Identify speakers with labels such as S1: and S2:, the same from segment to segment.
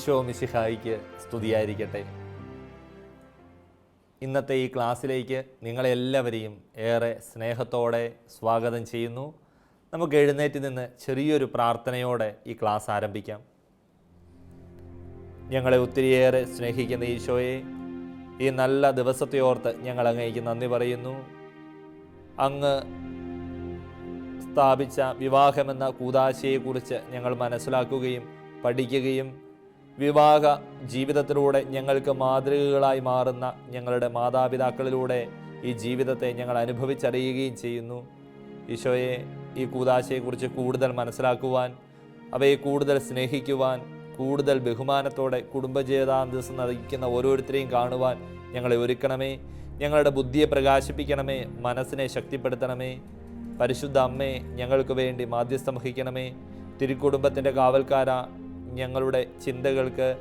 S1: ഈശോ മിശിഹായിക്ക് സ്തുതിയായിരിക്കട്ടെ. ഇന്നത്തെ ഈ ക്ലാസ്സിലേക്ക് നിങ്ങളെല്ലാവരെയും ഏറെ സ്നേഹത്തോടെ സ്വാഗതം ചെയ്യുന്നു. നമുക്ക് എഴുന്നേറ്റ് നിന്ന് ചെറിയൊരു പ്രാർത്ഥനയോടെ ഈ ക്ലാസ് ആരംഭിക്കാം. ഞങ്ങളെ ഒത്തിരിയേറെ സ്നേഹിക്കുന്ന ഈശോയെ ഈ നല്ല ദിവസത്തെ ഓർത്ത് ഞങ്ങൾ അങ്ങേക്ക് നന്ദി പറയുന്നു. അങ്ങ് സ്ഥാപിച്ച വിവാഹമെന്ന കൂതാശയെക്കുറിച്ച് ഞങ്ങൾ മനസ്സിലാക്കുകയും പഠിക്കുകയും വിവാഹ ജീവിതത്തിലൂടെ ഞങ്ങൾക്ക് മാതൃകകളായി മാറുന്ന ഞങ്ങളുടെ മാതാപിതാക്കളിലൂടെ ഈ ജീവിതത്തെ ഞങ്ങൾ അനുഭവിച്ചറിയുകയും ചെയ്യുന്നു. ഈശോയെ ഈ കൂതാശയെക്കുറിച്ച് കൂടുതൽ മനസ്സിലാക്കുവാൻ അവയെ കൂടുതൽ സ്നേഹിക്കുവാൻ കൂടുതൽ ബഹുമാനത്തോടെ കുടുംബജീവിതാന്തസ് നയിക്കുന്ന ഓരോരുത്തരെയും കാണുവാൻ ഞങ്ങളെ ഒരുക്കണമേ. ഞങ്ങളുടെ ബുദ്ധിയെ പ്രകാശിപ്പിക്കണമേ. മനസ്സിനെ ശക്തിപ്പെടുത്തണമേ. പരിശുദ്ധ അമ്മേ ഞങ്ങൾക്ക് വേണ്ടി മാധ്യസ്ഥം വഹിക്കണമേ. തിരുക്കുടുംബത്തിന്റെ കാവൽക്കാര ഞങ്ങളുടെ ചിന്തകൾക്ക്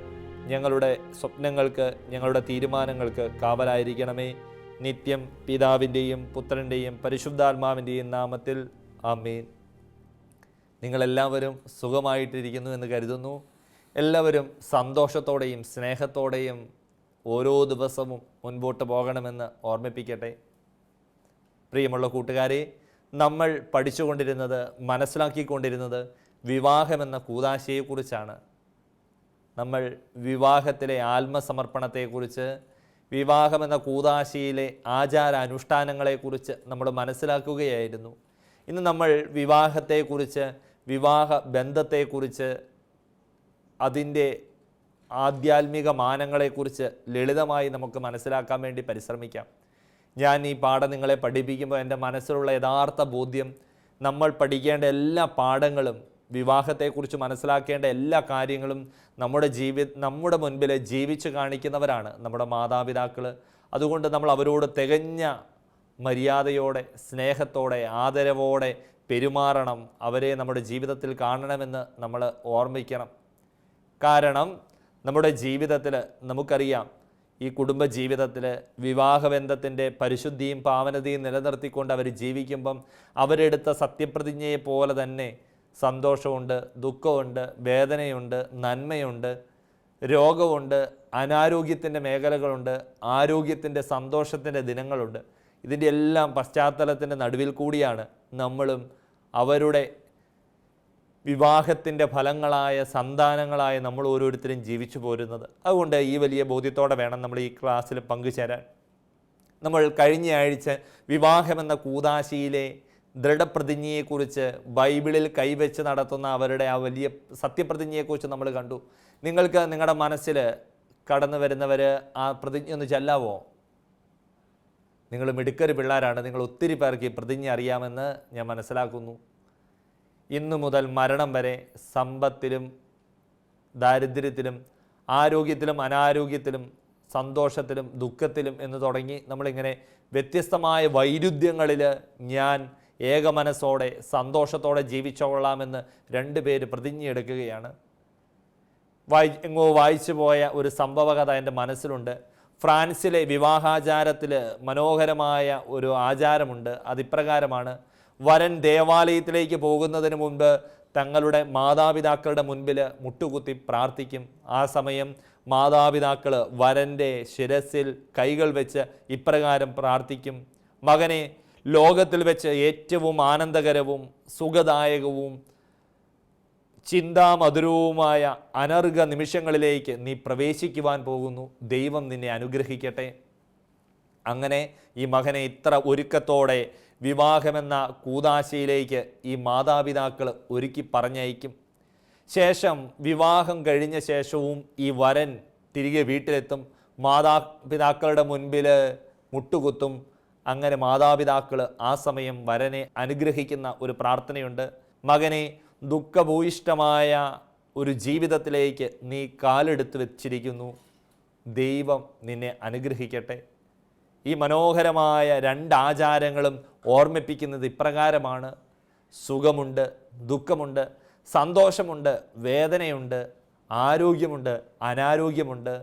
S1: ഞങ്ങളുടെ സ്വപ്നങ്ങൾക്ക് ഞങ്ങളുടെ തീരുമാനങ്ങൾക്ക് കാവലായിരിക്കണമേ. നിത്യം പിതാവിന്റെയും പുത്രന്റെയും പരിശുദ്ധാത്മാവിന്റെയും നാമത്തിൽ ആമേൻ. നിങ്ങളെല്ലാവരും സുഖമായിട്ടിരിക്കുന്നു എന്ന് കരുതുന്നു. എല്ലാവരും സന്തോഷത്തോടെയും സ്നേഹത്തോടെയും ഓരോ ദിവസവും മുൻപോട്ട് പോകണമെന്ന് ഓർമ്മിപ്പിക്കട്ടെ. പ്രിയമുള്ള കൂട്ടുകാരെ നമ്മൾ പഠിച്ചുകൊണ്ടിരുന്നത് മനസ്സിലാക്കിക്കൊണ്ടിരുന്നത് വിവാഹമെന്ന കൂതാശയെക്കുറിച്ചാണ് നമ്മൾ വിവാഹത്തിലെ ആത്മസമർപ്പണത്തെക്കുറിച്ച് വിവാഹമെന്ന കൂതാശയിലെ ആചാര അനുഷ്ഠാനങ്ങളെക്കുറിച്ച് നമ്മൾ മനസ്സിലാക്കുകയായിരുന്നു. ഇന്ന് നമ്മൾ വിവാഹത്തെക്കുറിച്ച് വിവാഹ ബന്ധത്തെക്കുറിച്ച് അതിന്റെ ആധ്യാത്മിക മാനങ്ങളെക്കുറിച്ച് ലളിതമായി നമുക്ക് മനസ്സിലാക്കാൻ വേണ്ടി പരിശ്രമിക്കാം. ഞാൻ ഈ പാഠം നിങ്ങളെ പഠിപ്പിക്കുമ്പോൾ എന്റെ മനസ്സിലുള്ള യഥാർത്ഥ ബോധ്യം നമ്മൾ പഠിക്കേണ്ട എല്ലാ പാഠങ്ങളും വിവാഹത്തെക്കുറിച്ച് മനസ്സിലാക്കേണ്ട എല്ലാ കാര്യങ്ങളും നമ്മുടെ ജീവി നമ്മുടെ മുൻപിൽ ജീവിച്ച് കാണിക്കുന്നവരാണ് നമ്മുടെ മാതാപിതാക്കൾ. അതുകൊണ്ട് നമ്മൾ അവരോട് തികഞ്ഞ മര്യാദയോടെ സ്നേഹത്തോടെ ആദരവോടെ പെരുമാറണം. അവരെ നമ്മുടെ ജീവിതത്തിൽ കാണണമെന്ന് നമ്മൾ ഓർമ്മിക്കണം. കാരണം നമ്മുടെ ജീവിതത്തിൽ നമുക്കറിയാം ഈ കുടുംബ ജീവിതത്തിൽ വിവാഹബന്ധത്തിന്റെ പരിശുദ്ധിയും പാവനതയും നിലനിർത്തിക്കൊണ്ട് അവർ ജീവിക്കുമ്പം അവരെടുത്ത സത്യപ്രതിജ്ഞയെ പോലെ തന്നെ സന്തോഷമുണ്ട് ദുഃഖമുണ്ട് വേദനയുണ്ട് നന്മയുണ്ട് രോഗമുണ്ട് അനാരോഗ്യത്തിന്റെ മേഖലകളുണ്ട് ആരോഗ്യത്തിന്റെ സന്തോഷത്തിന്റെ ദിനങ്ങളുണ്ട്. ഇതിന്റെ എല്ലാം പശ്ചാത്തലത്തിന്റെ നടുവിൽ കൂടിയാണ് നമ്മളും അവരുടെ വിവാഹത്തിന്റെ ഫലങ്ങളായ സന്താനങ്ങളായ നമ്മൾ ഓരോരുത്തരും ജീവിച്ചു പോരുന്നത്. അതുകൊണ്ട് ഈ വലിയ ബോധ്യത്തോടെ വേണം നമ്മൾ ഈ ക്ലാസ്സിൽ പങ്കുചേരാൻ. നമ്മൾ കഴിഞ്ഞയാഴ്ച വിവാഹമെന്ന കൂതാശിയിലെ ദൃഢപ്രതിജ്ഞയെക്കുറിച്ച് ബൈബിളിൽ കൈവച്ച് നടത്തുന്ന അവരുടെ ആ വലിയ സത്യപ്രതിജ്ഞയെക്കുറിച്ച് നമ്മൾ കണ്ടു. നിങ്ങൾക്ക് നിങ്ങളുടെ മനസ്സിൽ കടന്നു വരുന്നവർ ആ പ്രതിജ്ഞ ഒന്ന് ചെല്ലാവോ? നിങ്ങൾ മിടുക്കര് പിള്ളേരാണ്. നിങ്ങൾ ഒത്തിരി പേർക്ക് ഈ പ്രതിജ്ഞ അറിയാമെന്ന് ഞാൻ മനസ്സിലാക്കുന്നു. ഇന്നു മുതൽ മരണം വരെ സമ്പത്തിലും ദാരിദ്ര്യത്തിലും ആരോഗ്യത്തിലും അനാരോഗ്യത്തിലും സന്തോഷത്തിലും ദുഃഖത്തിലും എന്ന് തുടങ്ങി നമ്മളിങ്ങനെ വ്യത്യസ്തമായ വൈരുദ്ധ്യങ്ങളിൽ ഞാൻ ഏകമനസ്സോടെ സന്തോഷത്തോടെ ജീവിച്ചോളാമെന്ന് രണ്ടു പേര് പ്രതിജ്ഞയെടുക്കുകയാണ്. വായി എങ്ങോ വായിച്ചു പോയ ഒരു സംഭവകഥ എന്റെ മനസ്സിലുണ്ട്. ഫ്രാൻസിലെ വിവാഹാചാരത്തിൽ മനോഹരമായ ഒരു ആചാരമുണ്ട്. അതിപ്രകാരമാണ് വരൻ ദേവാലയത്തിലേക്ക് പോകുന്നതിന് മുൻപ് തങ്ങളുടെ മാതാപിതാക്കളുടെ മുൻപിൽ മുട്ടുകുത്തി പ്രാർത്ഥിക്കും. ആ സമയം മാതാപിതാക്കൾ വരന്റെ ശിരസിൽ കൈകൾ വെച്ച് ഇപ്രകാരം പ്രാർത്ഥിക്കും. മകനെ ലോകത്തിൽ വെച്ച് ഏറ്റവും ആനന്ദകരവും സുഖദായകവും ചിന്താമധുരവുമായ അനർഘ നിമിഷങ്ങളിലേക്ക് നീ പ്രവേശിക്കുവാൻ പോകുന്നു. ദൈവം നിന്നെ അനുഗ്രഹിക്കട്ടെ. അങ്ങനെ ഈ മകനെ ഇത്ര ഒരുക്കത്തോടെ വിവാഹമെന്ന കൂതാശയിലേക്ക് ഈ മാതാപിതാക്കൾ ഒരുക്കി പറഞ്ഞയക്കും. ശേഷം വിവാഹം കഴിഞ്ഞ ശേഷവും ഈ വരൻ തിരികെ വീട്ടിലെത്തും. മാതാപിതാക്കളുടെ മുൻപിൽ മുട്ടുകുത്തും. അങ്ങനെ മാതാപിതാക്കൾ ആ സമയം വരനെ അനുഗ്രഹിക്കുന്ന ഒരു പ്രാർത്ഥനയുണ്ട്. മകനെ ദുഃഖഭൂയിഷ്ടമായ ഒരു ജീവിതത്തിലേക്ക് നീ കാലെടുത്ത് വെച്ചിരിക്കുന്നു. ദൈവം നിന്നെ അനുഗ്രഹിക്കട്ടെ. ഈ മനോഹരമായ രണ്ട് ആചാരങ്ങളും ഓർമ്മിപ്പിക്കുന്നത് ഇപ്രകാരമാണ്. സുഖമുണ്ട് ദുഃഖമുണ്ട് സന്തോഷമുണ്ട് വേദനയുണ്ട് ആരോഗ്യമുണ്ട് അനാരോഗ്യമുണ്ട്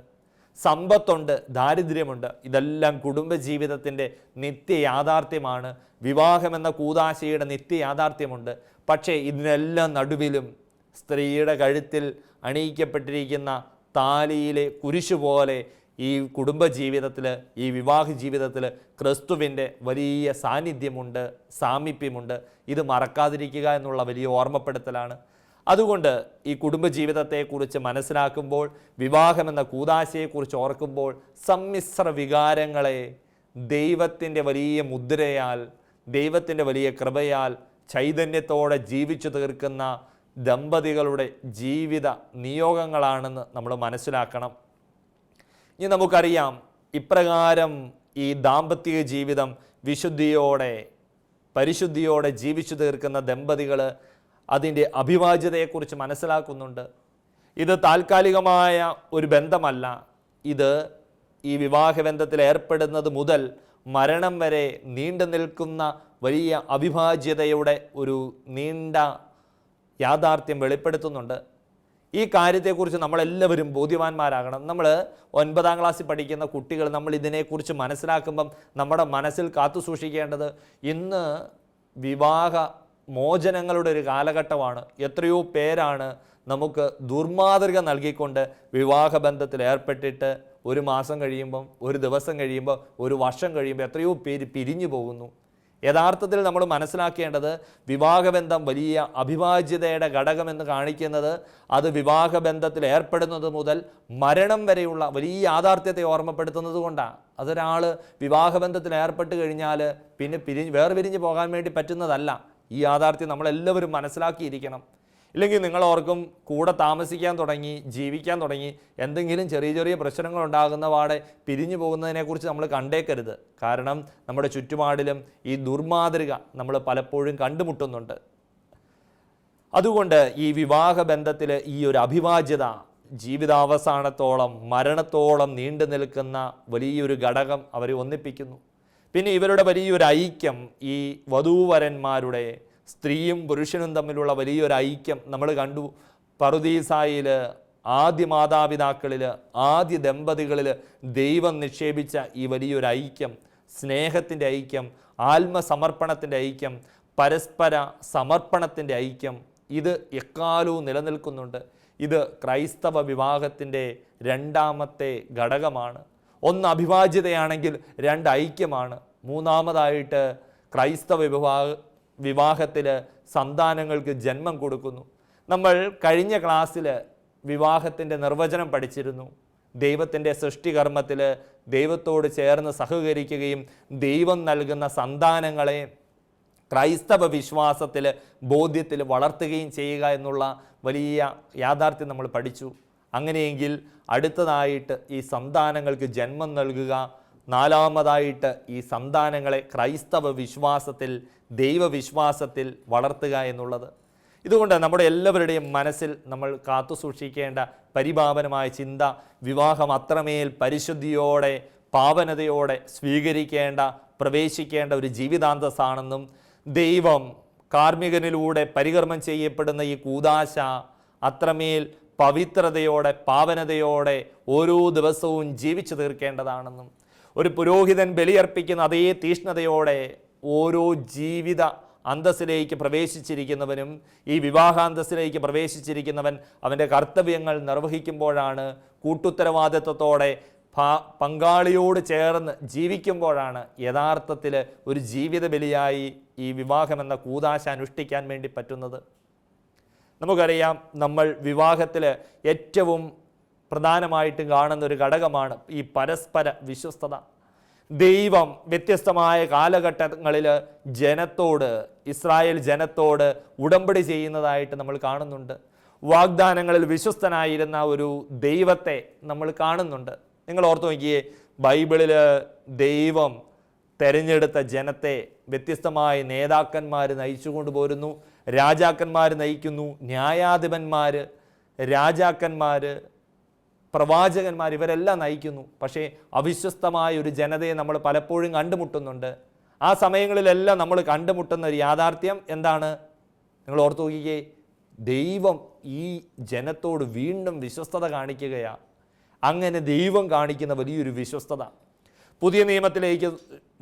S1: സമ്പത്തുണ്ട് ദാരിദ്ര്യമുണ്ട് ഇതെല്ലാം കുടുംബജീവിതത്തിന്റെ നിത്യ യാഥാർത്ഥ്യമാണ് വിവാഹമെന്ന കൂതാശയുടെ നിത്യ യാഥാർത്ഥ്യമുണ്ട് പക്ഷേ ഇതിനെല്ലാം നടുവിലും സ്ത്രീയുടെ കഴുത്തിൽ അണിയിക്കപ്പെട്ടിരിക്കുന്ന താലിയിലെ കുരിശു പോലെ ഈ കുടുംബജീവിതത്തിൽ ഈ വിവാഹ ജീവിതത്തിൽ ക്രിസ്തുവിന്റെ വലിയ സാന്നിധ്യമുണ്ട് സാമീപ്യമുണ്ട്. ഇത് മറക്കാതിരിക്കുക എന്നുള്ള വലിയ ഓർമ്മപ്പെടുത്തലാണ്. അതുകൊണ്ട് ഈ കുടുംബജീവിതത്തെക്കുറിച്ച് മനസ്സിലാക്കുമ്പോൾ വിവാഹമെന്ന കൂതാശയെക്കുറിച്ച് ഓർക്കുമ്പോൾ സമ്മിശ്ര വികാരങ്ങളെ ദൈവത്തിന്റെ വലിയ മുദ്രയാൽ ദൈവത്തിന്റെ വലിയ കൃപയാൽ ചൈതന്യത്തോടെ ജീവിച്ചു തീർക്കുന്ന ദമ്പതികളുടെ ജീവിത നിയോഗങ്ങളാണെന്ന് നമ്മൾ മനസ്സിലാക്കണം. ഇനി നമുക്കറിയാം ഇപ്രകാരം ഈ ദാമ്പത്യ ജീവിതം വിശുദ്ധിയോടെ പരിശുദ്ധിയോടെ ജീവിച്ചു തീർക്കുന്ന ദമ്പതികൾ അതിന്റെ അഭിവാജ്യതയെക്കുറിച്ച് മനസ്സിലാക്കുന്നുണ്ട്. ഇത് താൽക്കാലികമായ ഒരു ബന്ധമല്ല. ഇത് ഈ വിവാഹബന്ധത്തിൽ ഏർപ്പെടുന്നത് മുതൽ മരണം വരെ നീണ്ടു നിൽക്കുന്ന വലിയ അവിഭാജ്യതയുടെ ഒരു നീണ്ട യാഥാർത്ഥ്യം വെളിപ്പെടുത്തുന്നുണ്ട്. ഈ കാര്യത്തെക്കുറിച്ച് നമ്മളെല്ലാവരും ബോധ്യവാന്മാരാകണം. നമ്മൾ ഒൻപതാം ക്ലാസ്സിൽ പഠിക്കുന്ന കുട്ടികൾ നമ്മൾ ഇതിനെക്കുറിച്ച് മനസ്സിലാക്കുമ്പം നമ്മുടെ മനസ്സിൽ കാത്തു സൂക്ഷിക്കേണ്ടത് ഇന്ന് വിവാഹ മോചനങ്ങളുടെ ഒരു കാലഘട്ടമാണ്. എത്രയോ പേരാണ് നമുക്ക് ദുർമാതൃക നൽകിക്കൊണ്ട് വിവാഹബന്ധത്തിൽ ഏർപ്പെട്ടിട്ട് ഒരു മാസം കഴിയുമ്പം ഒരു ദിവസം കഴിയുമ്പോൾ ഒരു വർഷം കഴിയുമ്പോൾ എത്രയോ പേര് പിരിഞ്ഞു പോകുന്നു. യഥാർത്ഥത്തിൽ നമ്മൾ മനസ്സിലാക്കേണ്ടത് വിവാഹബന്ധം വലിയ അഭിവാജ്യതയുടെ ഘടകമെന്ന് കാണിക്കുന്നത് അത് വിവാഹബന്ധത്തിൽ ഏർപ്പെടുന്നത് മുതൽ മരണം വരെയുള്ള വലിയ യാഥാർത്ഥ്യത്തെ ഓർമ്മപ്പെടുത്തുന്നത് കൊണ്ടാണ്. അതൊരാൾ വിവാഹബന്ധത്തിൽ ഏർപ്പെട്ട് കഴിഞ്ഞാൽ പിന്നെ പിരി വേർപിരിഞ്ഞ് പോകാൻ വേണ്ടി പറ്റുന്നതല്ല. ഈ യാഥാർത്ഥ്യം നമ്മളെല്ലാവരും മനസ്സിലാക്കിയിരിക്കണം. ഇല്ലെങ്കിൽ നിങ്ങൾ ഓർക്കും കൂടെ താമസിക്കാൻ തുടങ്ങി ജീവിക്കാൻ തുടങ്ങി എന്തെങ്കിലും ചെറിയ ചെറിയ പ്രശ്നങ്ങൾ ഉണ്ടാകുന്ന പാടെ പിരിഞ്ഞു പോകുന്നതിനെക്കുറിച്ച് നമ്മൾ കണ്ടേക്കരുത്. കാരണം നമ്മുടെ ചുറ്റുപാടിലും ഈ ദുർമാതൃക നമ്മൾ പലപ്പോഴും കണ്ടുമുട്ടുന്നുണ്ട്. അതുകൊണ്ട് ഈ വിവാഹ ബന്ധത്തിൽ ഈ ഒരു അഭിവാജ്യത ജീവിതാവസാനത്തോളം മരണത്തോളം നീണ്ടു നിൽക്കുന്ന വലിയൊരു ഘടകം അവരെ ഒന്നിപ്പിക്കുന്നു. പിന്നെ ഇവരുടെ വലിയൊരു ഐക്യം ഈ വധൂവരന്മാരുടെ സ്ത്രീയും പുരുഷനും തമ്മിലുള്ള വലിയൊരു ഐക്യം നമ്മൾ കണ്ടു. പറുദീസായിൽ ആദ്യ മാതാപിതാക്കളിൽ ആദ്യ ദമ്പതികളിൽ ദൈവം നിക്ഷേപിച്ച ഈ വലിയൊരു ഐക്യം സ്നേഹത്തിന്റെ ഐക്യം ആത്മസമർപ്പണത്തിന്റെ ഐക്യം പരസ്പര സമർപ്പണത്തിന്റെ ഐക്യം ഇത് എക്കാലവും നിലനിൽക്കുന്നുണ്ട്. ഇത് ക്രൈസ്തവ വിവാഹത്തിന്റെ രണ്ടാമത്തെ ഘടകമാണ്. ഒന്ന് അഭിവാജ്യതയാണെങ്കിൽ രണ്ട് ഐക്യമാണ്. മൂന്നാമതായിട്ട് ക്രൈസ്തവ വിവാഹ വിവാഹത്തിൽ സന്താനങ്ങൾക്ക് ജന്മം കൊടുക്കുന്നു. നമ്മൾ കഴിഞ്ഞ ക്ലാസ്സിൽ വിവാഹത്തിന്റെ നിർവചനം പഠിച്ചിരുന്നു. ദൈവത്തിന്റെ സൃഷ്ടികർമ്മത്തിൽ ദൈവത്തോട് ചേർന്ന് സഹകരിക്കുകയും ദൈവം നൽകുന്ന സന്താനങ്ങളെ ക്രൈസ്തവ വിശ്വാസത്തിൽ ബോധ്യത്തിൽ വളർത്തുകയും ചെയ്യുക എന്നുള്ള വലിയ യാഥാർത്ഥ്യം നമ്മൾ പഠിച്ചു. അങ്ങനെയെങ്കിൽ അടുത്തതായിട്ട് ഈ സന്താനങ്ങൾക്ക് ജന്മം നൽകുക നാലാമതായിട്ട് ഈ സന്താനങ്ങളെ ക്രൈസ്തവ വിശ്വാസത്തിൽ ദൈവവിശ്വാസത്തിൽ വളർത്തുക എന്നുള്ളത്. ഇതുകൊണ്ട് നമ്മുടെ എല്ലാവരുടെയും മനസ്സിൽ നമ്മൾ കാത്തു സൂക്ഷിക്കേണ്ട പരിപാവനമായ ചിന്ത വിവാഹം അത്രമേൽ പരിശുദ്ധിയോടെ പാവനതയോടെ സ്വീകരിക്കേണ്ട പ്രവേശിക്കേണ്ട ഒരു ജീവിതാന്തസ്സാണെന്നും ദൈവം കാർമ്മികനിലൂടെ പരികർമ്മം ചെയ്യപ്പെടുന്ന ഈ കൂതാശ അത്രമേൽ പവിത്രതയോടെ പാവനതയോടെ ഓരോ ദിവസവും ജീവിച്ചു തീർക്കേണ്ടതാണെന്നും ഒരു പുരോഹിതൻ ബലിയർപ്പിക്കുന്ന അതേ തീഷ്ണതയോടെ ഓരോ ജീവിത അന്തസ്സിലേക്ക് പ്രവേശിച്ചിരിക്കുന്നവനും ഈ വിവാഹാന്തസ്സിലേക്ക് പ്രവേശിച്ചിരിക്കുന്നവൻ അവന്റെ കർത്തവ്യങ്ങൾ നിർവഹിക്കുമ്പോഴാണ് കൂട്ടുത്തരവാദിത്വത്തോടെ പങ്കാളിയോട് ചേർന്ന് ജീവിക്കുമ്പോഴാണ് യഥാർത്ഥത്തിൽ ഒരു ജീവിത ബലിയായി ഈ വിവാഹമെന്ന കൂതാശ അനുഷ്ഠിക്കാൻ വേണ്ടി പറ്റുന്നത്. നമുക്കറിയാം നമ്മൾ വിവാഹത്തിൽ ഏറ്റവും പ്രധാനമായിട്ടും കാണുന്ന ഒരു ഘടകമാണ് ഈ പരസ്പര വിശ്വസ്തത. ദൈവം വ്യത്യസ്തമായ കാലഘട്ടങ്ങളിൽ ജനത്തോട് ഇസ്രായേൽ ജനത്തോട് ഉടമ്പടി ചെയ്യുന്നതായിട്ട് നമ്മൾ കാണുന്നുണ്ട്. വാഗ്ദാനങ്ങളിൽ വിശ്വസ്തനായിരുന്ന ഒരു ദൈവത്തെ നമ്മൾ കാണുന്നുണ്ട്. നിങ്ങൾ ഓർത്തു നോക്കിയേ ബൈബിളിൽ ദൈവം തെരഞ്ഞെടുത്ത ജനത്തെ വ്യത്യസ്തമായ നേതാക്കന്മാർ നയിച്ചു കൊണ്ടുപോരുന്നു രാജാക്കന്മാർ നയിക്കുന്നു ന്യായാധിപന്മാർ രാജാക്കന്മാർ പ്രവാചകന്മാർ ഇവരെല്ലാം നയിക്കുന്നു. പക്ഷേ അവിശ്വസ്തമായ ഒരു ജനതയെ നമ്മൾ പലപ്പോഴും കണ്ടുമുട്ടുന്നുണ്ട്. ആ സമയങ്ങളിലെല്ലാം നമ്മൾ കണ്ടുമുട്ടുന്ന ഒരു യാഥാർത്ഥ്യം എന്താണ്? നിങ്ങൾ ഓർത്തു നോക്കിക്കേ ദൈവം ഈ ജനത്തോട് വീണ്ടും വിശ്വസ്തത കാണിക്കുകയാണ് അങ്ങനെ ദൈവം കാണിക്കുന്ന വലിയൊരു വിശ്വസ്തത. പുതിയ നിയമത്തിലേക്ക്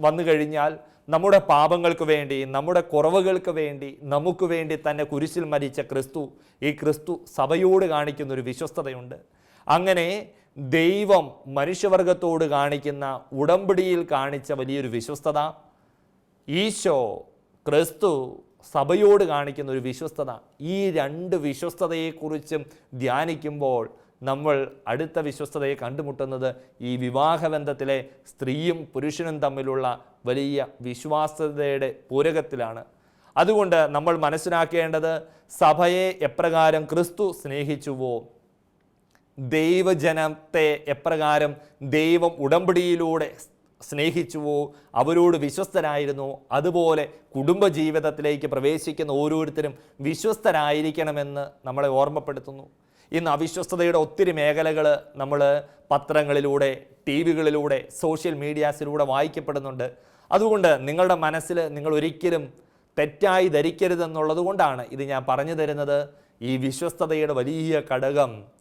S1: വന്നു കഴിഞ്ഞാൽ നമ്മുടെ പാപങ്ങൾക്ക് വേണ്ടി നമ്മുടെ കുറവുകൾക്ക് വേണ്ടി നമുക്ക് വേണ്ടി തന്നെ കുരിശിൽ മരിച്ച ക്രിസ്തു ഈ ക്രിസ്തു സഭയോട് കാണിക്കുന്ന ഒരു വിശ്വസ്തതയുണ്ട്. അങ്ങനെ ദൈവം മനുഷ്യവർഗത്തോട് കാണിക്കുന്ന ഉടമ്പടിയിൽ കാണിച്ച വലിയൊരു വിശ്വസ്തത ഈശോ ക്രിസ്തു സഭയോട് കാണിക്കുന്ന ഒരു വിശ്വസ്തത ഈ രണ്ട് വിശ്വസ്തതയെക്കുറിച്ചും ധ്യാനിക്കുമ്പോൾ നമ്മൾ അടുത്ത വിശ്വസ്തതയെ കണ്ടുമുട്ടുന്നത് ഈ വിവാഹബന്ധത്തിലെ സ്ത്രീയും പുരുഷനും തമ്മിലുള്ള വലിയ വിശ്വാസതയുടെ പൂരകത്തിലാണ്. അതുകൊണ്ട് നമ്മൾ മനസ്സിലാക്കേണ്ടത് സഭയെ എപ്രകാരം ക്രിസ്തു സ്നേഹിച്ചുവോ ദൈവജനത്തെ എപ്രകാരം ദൈവം ഉടമ്പടിയിലൂടെ സ്നേഹിച്ചുവോ അവരോട് വിശ്വസ്തരായിരുന്നു അതുപോലെ കുടുംബജീവിതത്തിലേക്ക് പ്രവേശിക്കുന്ന ഓരോരുത്തരും വിശ്വസ്തരായിരിക്കണമെന്ന് നമ്മളെ ഓർമ്മപ്പെടുത്തുന്നു. ഇന്ന് അവിശ്വസ്തതയുടെ ഒത്തിരി മേഖലകൾ നമ്മൾ പത്രങ്ങളിലൂടെ ടി വികളിലൂടെ സോഷ്യൽ മീഡിയാസിലൂടെ വായിക്കപ്പെടുന്നുണ്ട്. അതുകൊണ്ട് നിങ്ങളുടെ മനസ്സിൽ നിങ്ങൾ ഒരിക്കലും തെറ്റായി ധരിക്കരുതെന്നുള്ളത് കൊണ്ടാണ് ഇത് ഞാൻ പറഞ്ഞു തരുന്നത്. ഈ വിശ്വസ്തതയുടെ വലിയ ഘടകം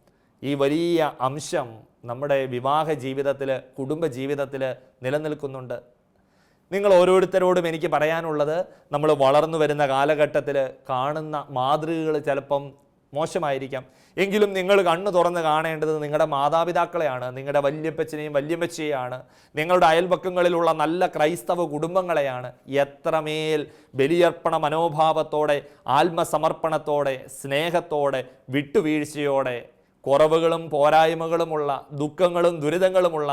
S1: ഈ വലിയ അംശം നമ്മുടെ വിവാഹ ജീവിതത്തിൽ കുടുംബ ജീവിതത്തിൽ നിലനിൽക്കുന്നുണ്ട്. നിങ്ങൾ ഓരോരുത്തരോടും എനിക്ക് പറയാനുള്ളത് നമ്മൾ വളർന്നു വരുന്ന കാലഘട്ടത്തിൽ കാണുന്ന മാതൃകകൾ ചിലപ്പം മോശമായിരിക്കാം. എങ്കിലും നിങ്ങൾ കണ്ണു തുറന്ന് കാണേണ്ടത് നിങ്ങളുടെ മാതാപിതാക്കളെയാണ് നിങ്ങളുടെ വല്യപ്പച്ചനെയും വല്യമ്മച്ചയെയാണ് നിങ്ങളുടെ അയൽപക്കങ്ങളിലുള്ള നല്ല ക്രൈസ്തവ കുടുംബങ്ങളെയാണ്. എത്രമേൽ ബലിയർപ്പണ മനോഭാവത്തോടെ ആത്മസമർപ്പണത്തോടെ സ്നേഹത്തോടെ വിട്ടുവീഴ്ചയോടെ കുറവുകളും പോരായ്മകളുമുള്ള ദുഃഖങ്ങളും ദുരിതങ്ങളുമുള്ള